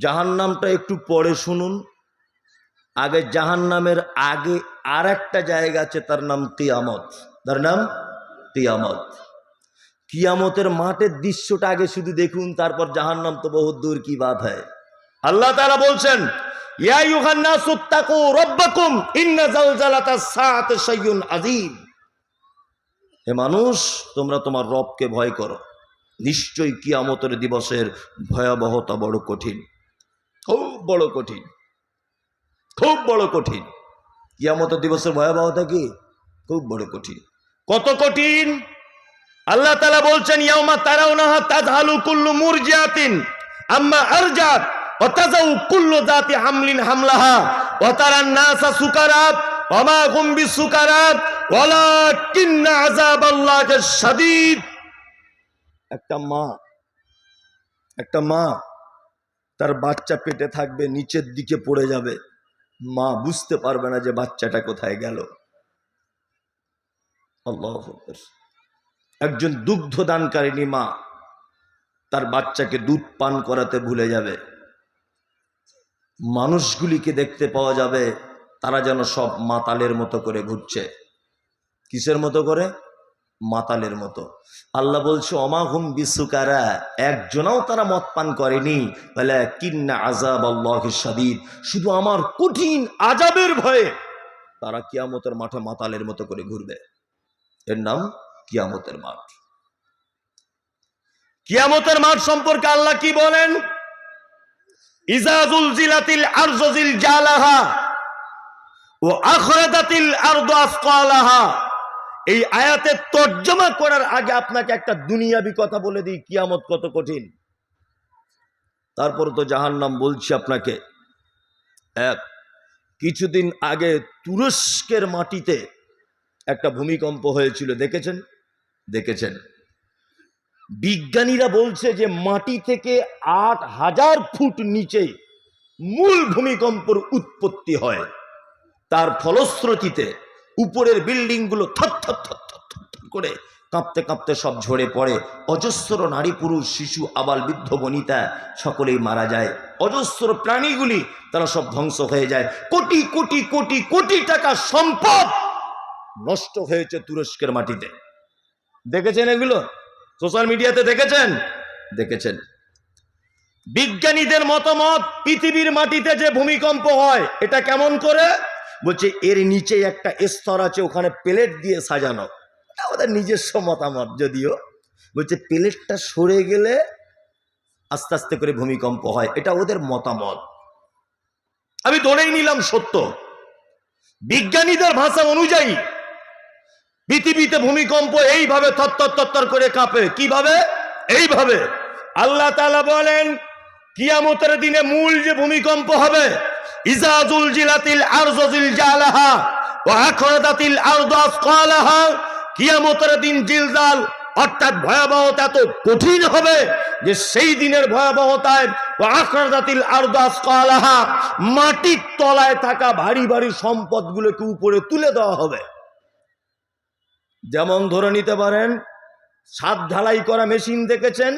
জাহান্নামটা একটু পরে শুনুন। আগে জাহান্নামের আগে আর একটা জায়গা আছে, তার নাম কিয়ামত। তার নাম কিয়ামত। কিয়ামতের মাঠের দৃশ্যটা আগে শুধু দেখুন, তারপর জাহান্নাম তো বহুত দূর কি বাদ হয়। আল্লাহ তারা বলছেন হে মানুষ, তোমরা তোমার রবকে ভয় করো। নিশ্চয়ই কিয়ামতের দিবসের ভয়াবহতা বড় কঠিন। বড় কঠিন, খুব বড় কঠিন। কিয়ামতের দিবসের ভয়াবহতা কি? খুব বড় কঠিন। কত কঠিন? আল্লাহ তালা বলছেন, ইয়াউমা তারাউনাহা তাজহালু কুল্লু মুরজিয়াতিন আম্মা আরজাত, ওয়া তাজাউ কুল্লু জাতি হামলিন হামলাহা নাসা সুকারাত, ওয়া মা হুম বিসুকারাত, ওয়ালাকিন্না আযাবাল্লাহি শাদীদ। একটা মা একটা মা তার বাচ্চা পেটে থাকবে, নিচের দিকে পড়ে যাবে। মা বুঝতে পারবে না যে বাচ্চাটা কোথায় গেল। আল্লাহ একজন দুগ্ধ দানকারিনী মা তার বাচ্চাকে দুধ পান করাতে ভুলে যাবে। মানুষগুলিকে দেখতে পাওয়া যাবে, তারা যেন সব মাতালের মতো করে ঘুরছে। কিসের মতো করে? মাতালের মতো। আল্লাহ বলছে অমাহুম বিশ্বকারা একজনাও তারা মদ পান করেনি। বলে কিন্না আজাব আল্লাহ সাদিদ শুধু আমার কঠিন আজাবের ভয়ে তারা কিয়ামতের মাঠে মাতালের মতো করে ঘুরবে। এর নাম কিয়ামতের মাঠ। কিয়ামতের মাঠ সম্পর্কে আল্লাহ কি বলেন? ইজাজুল জিলাতিল আরজিল জালাহা ও আখরাদাতিল আরদু আসকালাহা। এই আয়াতের তর্জমা করার আগে আপনাকে একটা দুনিয়াবি কথা বলে দিই, কিয়ামত কত কঠিন। তারপর তো জাহান্নাম বলছি আপনাকে। এক, কিছুদিন আগে তুরস্কের মাটিতে একটা ভূমিকম্প হয়েছিল, দেখেছেন? দেখেছেন। বিজ্ঞানীরা বলছে যে মাটি থেকে আট হাজার ফুট নিচে মূল ভূমিকম্পর উৎপত্তি হয়। তার ফলশ্রুতিতে উপরের বিল্ডিংগুলো থর থর থর থর করে কাঁপতে কাঁপতে সব ঝরে পড়ে। অজস্র নারী পুরুষ, শিশু, আবাল, বৃদ্ধ, বনিতা সকলেই মারা যায়। অজস্র প্রাণীগুলি তারা সব ধ্বংস হয়ে যায়। কোটি কোটি কোটি কোটি টাকা সম্পদ নষ্ট হয়েছে তুরস্কের মাটিতে। দেখেছেন এগুলো? সোশ্যাল মিডিয়াতে দেখেছেন? দেখেছেন। বিজ্ঞানীদের মতামত, পৃথিবীর মাটিতে যে ভূমিকম্প হয়, এটা কেমন করে বলছে, এর নিচে একটা স্তর আছে, ওখানে প্লেট দিয়ে সাজানো। ওদের নিজস্ব মতামত যদিও। বলছে, প্লেটটা সরে গেলে আস্তে আস্তে করে ভূমিকম্প হয়। এটা ওদের মতামত। আমি ধরেই নিলাম সত্য। বিজ্ঞানীদের ভাষা অনুযায়ী পৃথিবীতে ভূমিকম্প এইভাবে থরথর থরথর করে কাঁপে। কীভাবে? এইভাবে। আল্লাহ তাআলা বলেন, কিয়ামতের দিনে মূল যে ভূমিকম্প হবে ইজাজুল জিলাতিল আরজিল জালাহা ওয়া আখরাদাতিল আসকালাহা। কিয়ামতের দিন জিলজাল অর্থাৎ ভয়াবহতা কঠিন হবে যে সেই দিনের ভয়াবহতায় মাটির তলায় থাকা ভারী ভারী সম্পদগুলোকে উপরে তুলে দেওয়া হবে। যেমন ধরে নিতে পারেন ছাদ ঢালাই করা মেশিন দেখেছেন?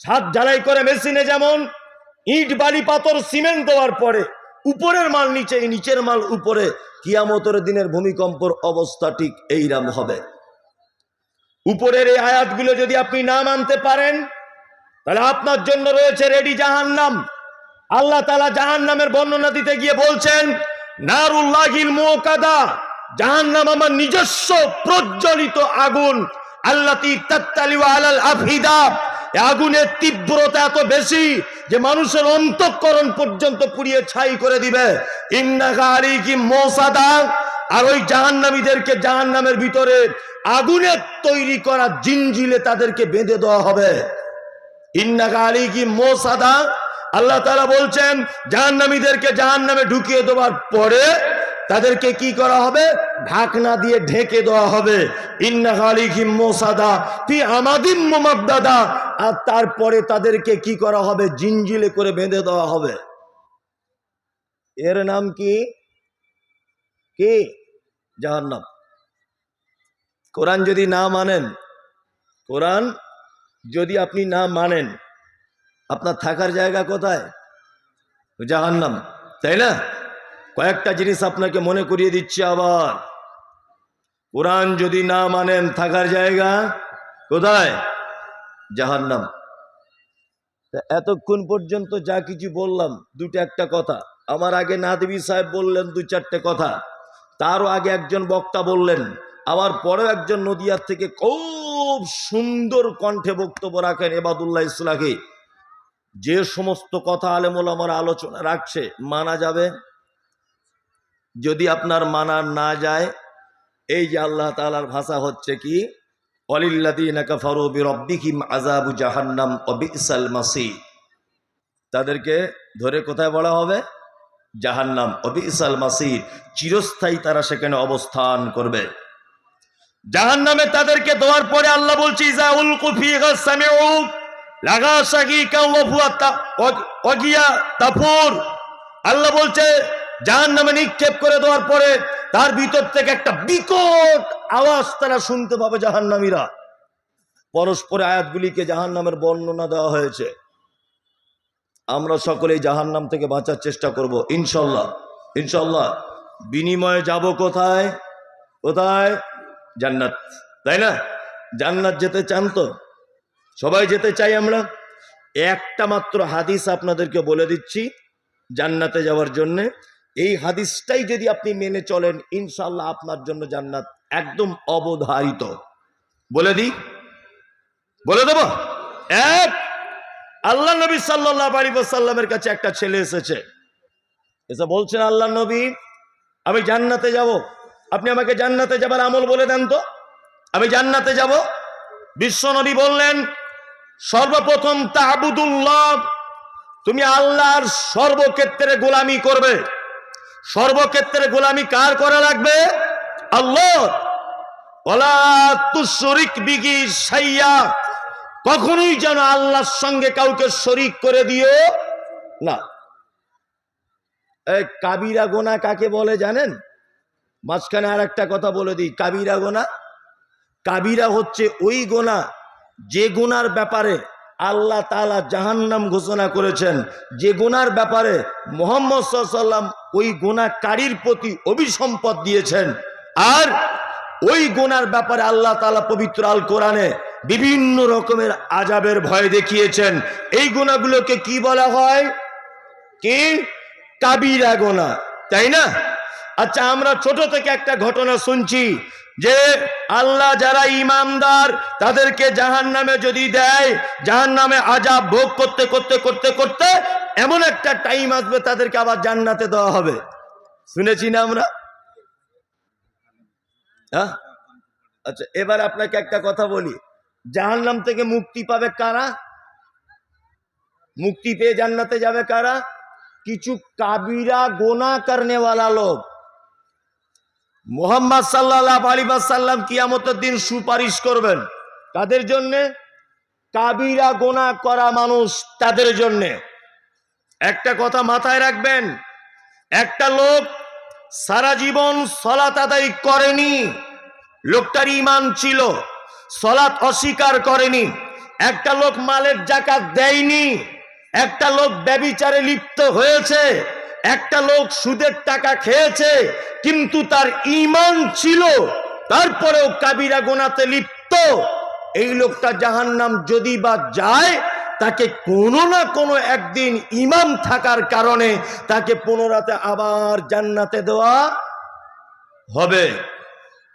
সাত ঢালাই করা মেশিনে যেমন ইট, বালি, পাথর, সিমেন্ট দেওয়ার পরে উপরের মাল নিচে নিচের মাল উপরে কিয়ামতের দিনের ভূমিকম্পর অবস্থা ঠিক এইরাম হবে। উপরের এই আয়াতগুলো যদি আপনি না মানতে পারেন, তাহলে আপনার জন্য রয়েছে রেডি জাহান্নাম। আল্লাহ তালা জাহান্নামের বর্ণনা দিতে গিয়ে বলছেন, নারুল্লাহিল মোকাদা জাহান্নাম আমার নিজস্ব প্রজ্বলিত আগুন আল্লাহ আলাল আফিদা। আগুনের তীব্রতা এত বেশি যে মানুষের অন্তঃকরণ পর্যন্ত পুড়িয়ে ছাই করে দিবে। ইন্নাগারি কি মোসাদা। আর ওই জাহান্নামীদেরকে জাহান্নামের ভিতরে আগুনের তৈরি করা জিনজিলে তাদেরকে বেঁধে দেওয়া হবে। ইন্নাগারি কি মোসাদা। আল্লাহ তাআলা বলছেন, জাহান্নামীদেরকে জাহান্নামে ঢুকিয়ে দেওয়ার পরে তাদেরকে কি করা হবে? ঢাকনা দিয়ে ঢেকে দেওয়া হবে। মুমাদ্দাদা। আর তারপরে তাদেরকে কি করা হবে? জিঞ্জিলে করে বেঁধে দেওয়া হবে। এর নাম কি? কি? জাহান্নাম। কোরআন যদি না মানেন, কোরআন যদি আপনি না মানেন, আপনার থাকার জায়গা কোথায়? জাহান্নাম। তাই না? কয়েকটা জিনিস আপনাকে মনে করিয়ে দিচ্ছি আবার। কোরআন যদি না মানেন থাকার জায়গা কোথায়? জাহান্নাম। এতক্ষণ পর্যন্ত যা কিছু বললাম, দুটো একটা কথা। আমার আগে নাদবি সাহেব বললেন দু চারটে কথা। তারও আগে একজন বক্তা বললেন, আবার পরেও একজন নদিয়ার থেকে খুব সুন্দর কণ্ঠে বক্তব্য রাখেন এবাদুল্লাহ ইসলাকে যে সমস্ত কথা আলেমুল আমার আলোচনা রাখছে, মানা যাবে? যদি আপনার মানা না যায়, এই যে আল্লাহ তালার ভাষা হচ্ছে কি? জাহান্নাম মাসি তাদেরকে ধরে কোথায় বলা হবে? জাহান্নাম অবিসাল মাসির চিরস্থায়ী তারা সেখানে অবস্থান করবে। জাহান্নামে তাদেরকে দেওয়ার পরে আল্লাহ বলছি আল্লাহ বলছে জাহান নামে নিক্ষেপ করে দেওয়ার পরে তার ভিতর থেকে একটা বিকট আওয়াজ তারা শুনতে পাবে জাহান্নামীরা। পরস্পরে আয়াতগুলিকে জাহান নামের বর্ণনা দেওয়া হয়েছে। আমরা সকলেই জাহান নাম থেকে বাঁচার চেষ্টা করব ইনশাল্লাহ ইনশাল্লাহ বিনিময়ে যাব কোথায়? কোথায়? জান্নাত। তাই না? জান্নাত যেতে চান তো? সবাই যেতে চাই আমরা? একটা মাত্র হাদিস আপনাদেরকে বলে দিচ্ছি, জান্নাতে যাওয়ার জন্যে। এই হাদিসটাই যদি আপনি মেনে চলেন ইনশাল্লাহ আপনার জন্য জান্নাত একদম অবধারিত। বলে দিই। বলে দেব? এক, আল্লাহ নবী সাল্লাহ আলী সাল্লামের কাছে একটা ছেলে এসেছে। এসে বলছেন, আল্লাহ নবী, আমি জান্নাতে যাব। আপনি আমাকে জান্নাতে যাবার আমল বলে দেন তো। আমি জান্নাতে যাব। বিশ্ব নবী বললেন, সর্বপ্রথম তাহাবুদুল্লাহ তুমি আল্লাহর সর্বক্ষেত্রে গোলামি করবে। সর্বক্ষেত্রে গোলামি কার করা লাগবে? কখনোই যেন আল্লাহর সঙ্গে কাউকে শরিক করে দিও না। কাবিরা গোনা কাকে বলে জানেন? মাঝখানে আর একটা কথা বলে দিই, কাবিরা গোনা। কাবিরা হচ্ছে ওই গোনা যে গুনার ব্যাপারে আল্লাহ তালা জাহান্নাম ঘোষণা করেছেন যে গুনার ব্যাপারে মোহাম্মদ সাল্লাম ওই গুণাকারীর প্রতি অভিসম্পদ দিয়েছেন। আর ওই গুনার ব্যাপারে আল্লাহ তালা পবিত্র আল কোরআনে বিভিন্ন রকমের আজাবের ভয় দেখিয়েছেন। এই গুণাগুলোকে কি বলা হয়? কি? কাবিরা গোনা তাই না? আচ্ছা আমরা ছোট থেকে একটা ঘটনা শুনছি। যে আল্লাহ যারা ইমানদার, তাদেরকে জাহান নামে যদি দেয় জাহান নামে আজাব ভোগ করতে করতে করতে করতে এমন একটা টাইম আসবে তাদেরকে আবার জান্নাতে দেওয়া হবে। শুনেছি না আমরা? হ্যাঁ? আচ্ছা এবার আপনাকে একটা কথা বলি। জাহান নাম থেকে মুক্তি পাবে কারা? মুক্তি পেয়ে জান্নাতে যাবে কারা? কিছু কাবিরা গোনা করনেওয়ালা লোক। মোহাম্মদ সাল্লাহ আলিবাসাল্লাম কিয়ামতের দিন সুপারিশ করবেন। তাদের জন্যে? কাবিরা গোনা করা মানুষ তাদের জন্যে। একটা কথা মাথায় রাখবেন, একটা লোক সারা জীবন সলাত আদায় করেনি, লোকটার ইমান ছিল সলাৎ অস্বীকার করেনি, একটা লোক মালের জাকাত দেয়নি, একটা লোক ব্যবিচারে লিপ্ত হয়েছে একটা লোক সুদের টাকা খেয়েছে, কিন্তু তার ইমান ছিল, তারপরেও কাবিরা গোনাতে লিপ্ত। এই লোকটা জাহান্নাম যদি বা যায়, তাকে কোনো না কোনো একদিন ইমাম থাকার কারণে তাকে পুনরাতে আবার জান্নাতে দেওয়া হবে।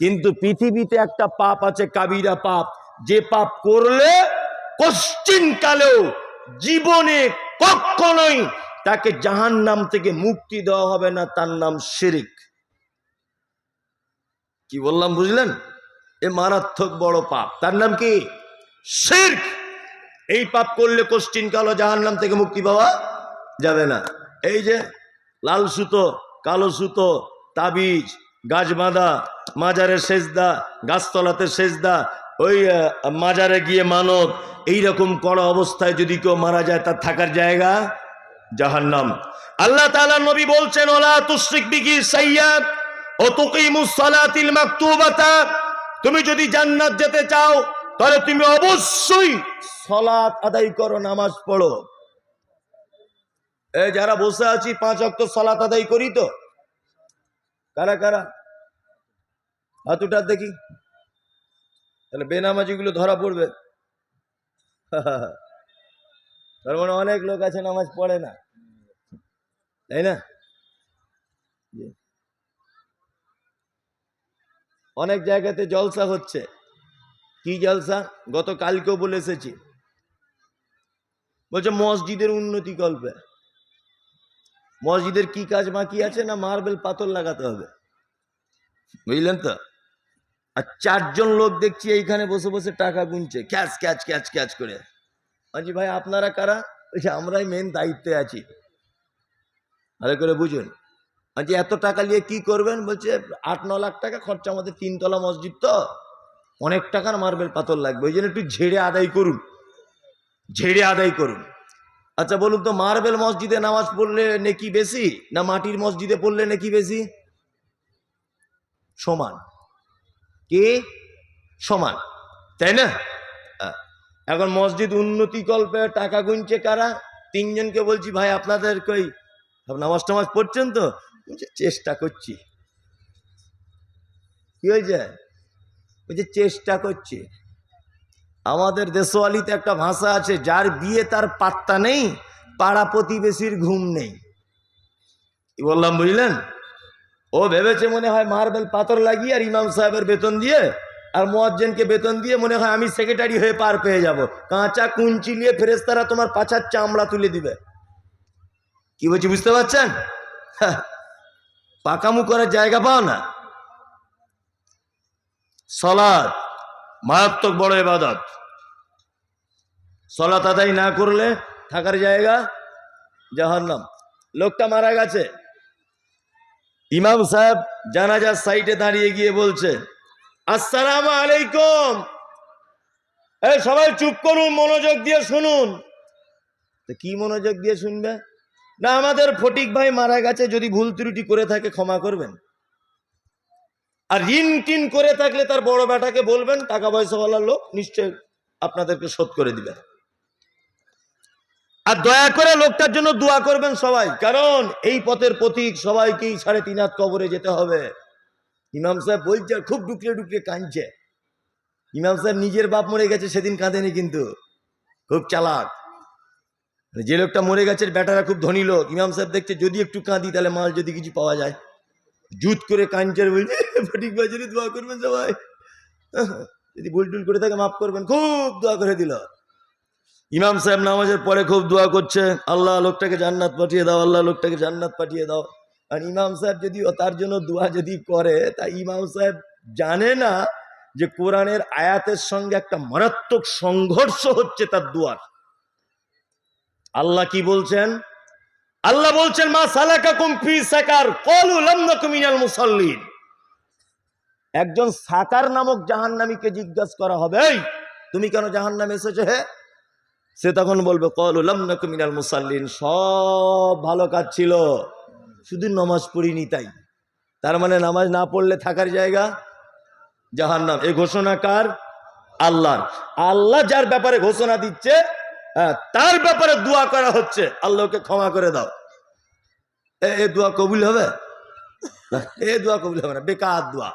কিন্তু পৃথিবীতে একটা পাপ আছে, কাবিরা পাপ। যে পাপ করলে কশ্চিন কালেও জীবনে কখনোই তাকে জাহান নাম থেকে মুক্তি দেওয়া হবে না, তার নাম শিরিক। কি বললাম বুঝলেন? এ মারাত্মক বড় পাপ। তার নাম কি? শির্ক। এই পাপ করলে কোশ্চিন কালো জাহান নাম থেকে মুক্তি পাওয়া যাবে না। এই যে লাল সুতো, কালো সুতো, তাবিজ গাছ বাঁধা মাজারের সেজদা, গাছতলাতে সেজদা, ওই মাজারে গিয়ে মানত এইরকম কড়া অবস্থায় যদি কেউ মারা যায়, তার থাকার জায়গা জাহান্নাম। আল্লাহ তাআলা নবী বলছেন, ওলা তুশরিক বিহি সাইয়্যাদ ও তুকিমুস মাকতুবাতা। তুমি যদি জান্নাত যেতে চাও, তাহলে তুমি অবশ্যই সলাত আদায় করো, নামাজ পড়ো। এ যারা বসে আছি, পাঁচ অক্ট সলাত আদায় করি তো? কারা কারা? হাতুটা দেখি। তাহলে বেনামাজিগুলো ধরা পড়বে। তার মানে অনেক লোক আছে, নামাজ পড়ে না। তাই না? অনেক জায়গাতে জলসা হচ্ছে। কি জলসা? গত কালকেও বলে এসেছি। বলছে মসজিদের উন্নতি কল্পে। মসজিদের কি কাজ বাকি আছে না মার্বেল পাথর লাগাতে হবে? বুঝলেন তো? আর চারজন লোক দেখছি এইখানে বসে বসে টাকা গুনছে। ক্যাচ ক্যাচ ক্যাচ ক্যাচ করে। বলছি ভাই আপনারা কারা? বলছে আমরাই মেন দায়িত্বে আছি। ভালো করে বুঝুন। বলছি, এত টাকা নিয়ে কি করবেন? বলছে, আট, ন লাখ টাকা খরচা আমাদের তিনতলা মসজিদ তো। অনেক টাকার মার্বেল পাথর লাগবে। ওই জন্য একটু ঝেড়ে আদায় করুন। ঝেড়ে আদায় করুন। আচ্ছা বলুন তো, মার্বেল মসজিদে নামাজ পড়লে নেকি বেশি? না মাটির মসজিদে পড়লে নেকি বেশি? সমান। কে? সমান। তাই না? এখন মসজিদ উন্নতি কল্পে টাকা গুনছে কারা? তিনজনকে বলছি, ভাই আপনাদের কই সব নামাজ টামাজ পড়ছেন তো? চেষ্টা করছি। কি হয়েছে? বলছে, চেষ্টা করছি। আমাদের দেশওয়ালিতে একটা ভাষা আছে, যার বিয়ে তার পাত্তা নেই, পাড়া প্রতিবেশীর ঘুম নেই। বললাম, বুঝলেন? ও ভেবেছে মনে হয় মার্বেল পাথর লাগিয়ে আর ইমাম সাহেবের বেতন দিয়ে আর মোয়াজ্জেনকে বেতন দিয়ে মনে হয় আমি সেক্রেটারি হয়ে পার পেয়ে যাব। কাঁচা কুঞ্চি নিয়ে ফেরেস্তারা তোমার পাছার চামড়া তুলে দিবে। কি বলছি, বুঝতে পারছেন? পাকামু করার জায়গা পাও না। সলাদ মারাত্মক বড় এবাদত সলাত আদায় না করলে থাকার জায়গা জাহান্নাম। লোকটা মারা গেছে। ইমাম সাহেব জানাজার সাইটে দাঁড়িয়ে গিয়ে বলছে, আসসালাম আলাইকুম। এই সবাই চুপ করুন, মনোযোগ দিয়ে শুনুন। তো কি মনোযোগ দিয়ে শুনবে? না, আমাদের ফটিক ভাই মারা গেছে, যদি ভুল ত্রুটি করে থাকে ক্ষমা করবেন। আর ঋণ টিন করে থাকলে তার বড় বেটাকে বলবেন, টাকা পয়সাওয়ালার লোক নিশ্চয় আপনাদেরকে শোধ করে দিবে। আর দয়া করে লোকটার জন্য দোয়া করবেন সবাই, কারণ এই পথের প্রতীক সবাইকেই সাড়ে তিন হাত কবরে যেতে হবে। ইমাম সাহেব বলছে, খুব ডুকরে ডুকরে কাঁদছে। ইমাম সাহেব নিজের বাপ মরে গেছে, সেদিন কাঁদেনি কিন্তু। খুব চালাক। যে লোকটা মরে গেছে বেটারা খুব ধনী লোক। ইমাম সাহেব দেখছে, যদি একটু কাঁদি, তাহলে মাল যদি কিছু পাওয়া যায়। জুত করে কাঞ্চের বলছে ফটিক বাজারে দোয়া করবেন সবাই। যদি ভুল টুল করে থাকে, মাফ করবেন। খুব দোয়া করে দিল। ইমাম সাহেব নামাজের পরে খুব দোয়া করছে, আল্লাহ লোকটাকে জান্নাত পাঠিয়ে দাও, আল্লাহ লোকটাকে জান্নাত পাঠিয়ে দাও। আর ইমাম সাহেব যদি তার জন্য দোয়া যদি করে, তা ইমাম সাহেব জানে না যে কোরআনের আয়াতের সঙ্গে একটা মারাত্মক সংঘর্ষ হচ্ছে তার দুয়ার। আল্লাহ কি বলছেন? আল্লাহ বলছেন, মা সালাকা কুমফি সাকার কলু লামনাকুম মিনাল মুসাল্লিন। একজন সাকার নামক জাহান্নামীকে জিজ্ঞাসা করা হবে, এই, তুমি কেন জাহান্নামে এসেছ হে? সে তখন বলবে কলু মিনাল মুসাল্লিন, সব ভালো কাজ ছিল, শুধু নামাজ পড়িনি তাই। তার মানে নামাজ না পড়লে থাকার জায়গা জাহান্নাম। এই ঘোষণা কার? আল্লাহর। আল্লাহ যার ব্যাপারে ঘোষণা দিচ্ছে হ্যাঁ, তার ব্যাপারে দোয়া করা হচ্ছে। আল্লাহকে ক্ষমা করে দাও। এ দোয়া কবুল হবে? এ দোয়া কবুল হবে না বেকার দোয়া।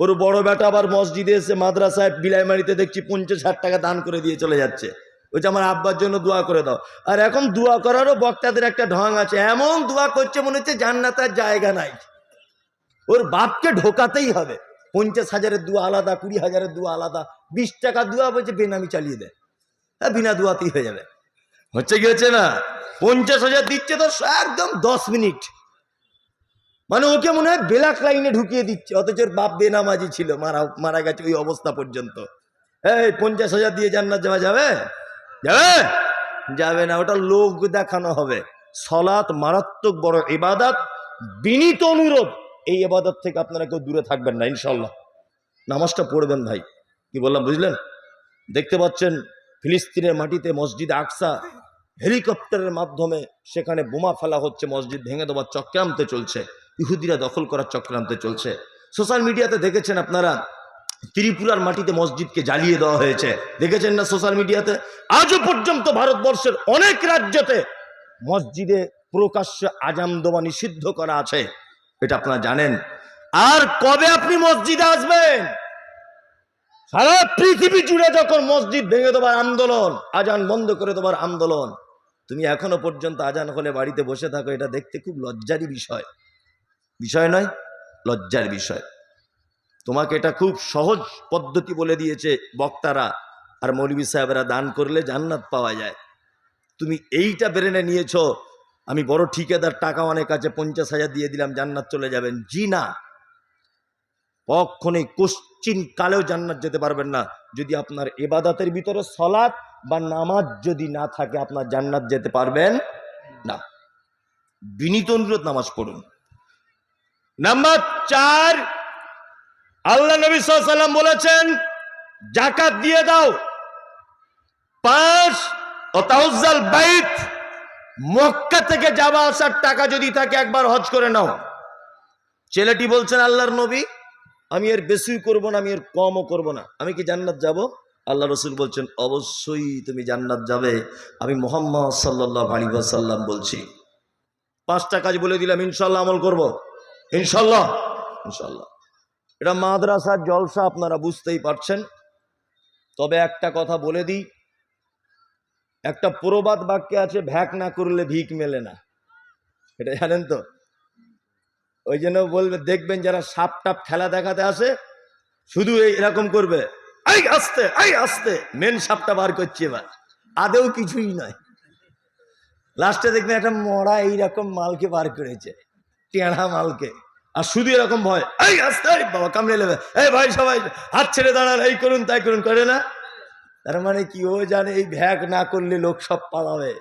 ওর বড় বেটা আবার মসজিদে এসে মাদ্রাসায় বিলাইমারিতে দেখছি পঞ্চাশ ষাট টাকা দান করে দিয়ে চলে যাচ্ছে। ওইটা আমার আব্বার জন্য দোয়া করে দাও। আর এখন দোয়া করারও বক্তাদের একটা ঢং আছে। এমন দোয়া করছে মনে হচ্ছে জান্নাতার জায়গা নাই। ওর বাপকে ঢোকাতেই হবে। পঞ্চাশ হাজারের দোয়া আলাদা কুড়ি হাজারের দোয়া আলাদা বিশ টাকা দোয়া বলছে বেনামি চালিয়ে দেয় হ্যাঁ বিনা দোয়াতেই হয়ে যাবে। হচ্ছে কি হচ্ছে না? পঞ্চাশ হাজার দিচ্ছে তো একদম দশ মিনিট। মানে ওকে মনে হয় বেলাক লাইনে ঢুকিয়ে দিচ্ছে, অথচ বাপ বেনামাজি ছিল, মারা মারা গেছে ওই অবস্থা পর্যন্ত। এই, পঞ্চাশ হাজার দিয়ে জান্নাত যাওয়া যাবে? যাবে? যাবে না, ওটা লোক দেখানো হবে। সলাৎ, মারাত্মক বড় ইবাদত, বিনীত অনুরোধ। এই এবাদত থেকে আপনারা কেউ দূরে থাকবেন না ইনশাল্লাহ নামাজটা পড়বেন ভাই। কি বললাম, বুঝলেন? দেখতে পাচ্ছেন ফিলিস্তিনের মাটিতে মসজিদ আকসা, হেলিকপ্টারের মাধ্যমে সেখানে বোমা ফেলা হচ্ছে, মসজিদ ভেঙে দেওয়ার চক্রান্তে চলছে, ইহুদিরা দখল করার চক্রান্তে চলছে। সোশ্যাল মিডিয়াতে দেখেছেন আপনারা, ত্রিপুরার মাটিতে মসজিদকে জ্বালিয়ে দেওয়া হয়েছে। দেখেছেন না সোশ্যাল মিডিয়াতে? আজও পর্যন্ত ভারতবর্ষের অনেক রাজ্যতে মসজিদে প্রকাশ্যে আজাম দেওয়া নিষিদ্ধ করা আছে, এটা আপনারা জানেন। আর কবে আপনি মসজিদে আসবেন? সারা পৃথিবী জুড়ে যখন মসজিদ ভেঙে দেবার আন্দোলন, আজান বন্ধ করে দেবার আন্দোলন, তুমি এখনও পর্যন্ত আজান হলে বাড়িতে বসে থাকো, এটা দেখতে খুব লজ্জারই বিষয়। বিষয় নয়, লজ্জার বিষয়। তোমাকে এটা খুব সহজ পদ্ধতি বলে দিয়েছে বক্তারা আর মৌলবী সাহেবরা, দান করলে জান্নাত পাওয়া যায়। তুমি এইটা বেরেনে নিয়েছো, আমি বড় ঠিকাদার, টাকা অনেক আছে, পঞ্চাশ হাজার দিয়ে দিলাম, জান্নাত চলে যাবেন। জি না। কখনোই কোশ্চিন কালেও জান্নাত যেতে পারবেন না। যদি আপনার এবাদাতের ভিতরে সলাৎ বা নামাজ যদি না থাকে, আপনার জান্নাত যেতে পারবেন না। বিনীত অনুরোধ, নামাজ পড়ুন। নাম্বার চার, আল্লাহ নবী সাল্লাম বলেছেন জাকাত দিয়ে দাও। পাঁচ ও তাউজাল বাইত, মক্কা থেকে যাওয়া আসার টাকা যদি থাকে একবার হজ করে নাও। ছেলেটি বলছেন, আল্লাহর নবী আমি এর বেশি করব না, আমি এর কমও করব না। আমি কি জান্নাত যাব? আল্লাহ রসুল বলছেন, অবশ্যই তুমি জান্নাত যাবে। আমি মোহাম্মদ সাল্লাহ আলী সাল্লাম বলছি, পাঁচটা কাজ বলে দিলাম ইনশাল্লাহ আমল করব। ইনশাল্লাহ ইনশাল্লাহ এটা মাদ্রাসার জলসা, আপনারা বুঝতেই পারছেন। তবে একটা কথা বলে দিই, একটা প্রবাদ বাক্যে আছে, ভ্যাক না করলে ভিক মেলে না। এটা জানেন তো? ওই জন্য বলবে, দেখবেন যারা সাপ টাপ খেলা দেখাতে আসে, শুধু এই এরকম করবে আই আসতে আই আসতে মেন সাপটা বার করছে এবার। আদেও কিছুই নয়। লাস্টে দেখবেন একটা মরা এইরকম মালকে বার করেছে, টেঁড়া মালকে। আর শুধু এরকম ভয়, এই আসতে এই বাবা, কামড়ে নেবে এই ভাই সবাই, হাত ছেড়ে দাঁড়ান, এই করুন, তাই করুন। করে না। তার মানে কি, ও জানে এই ভ্যাক না করলে লোক সব পালাবে।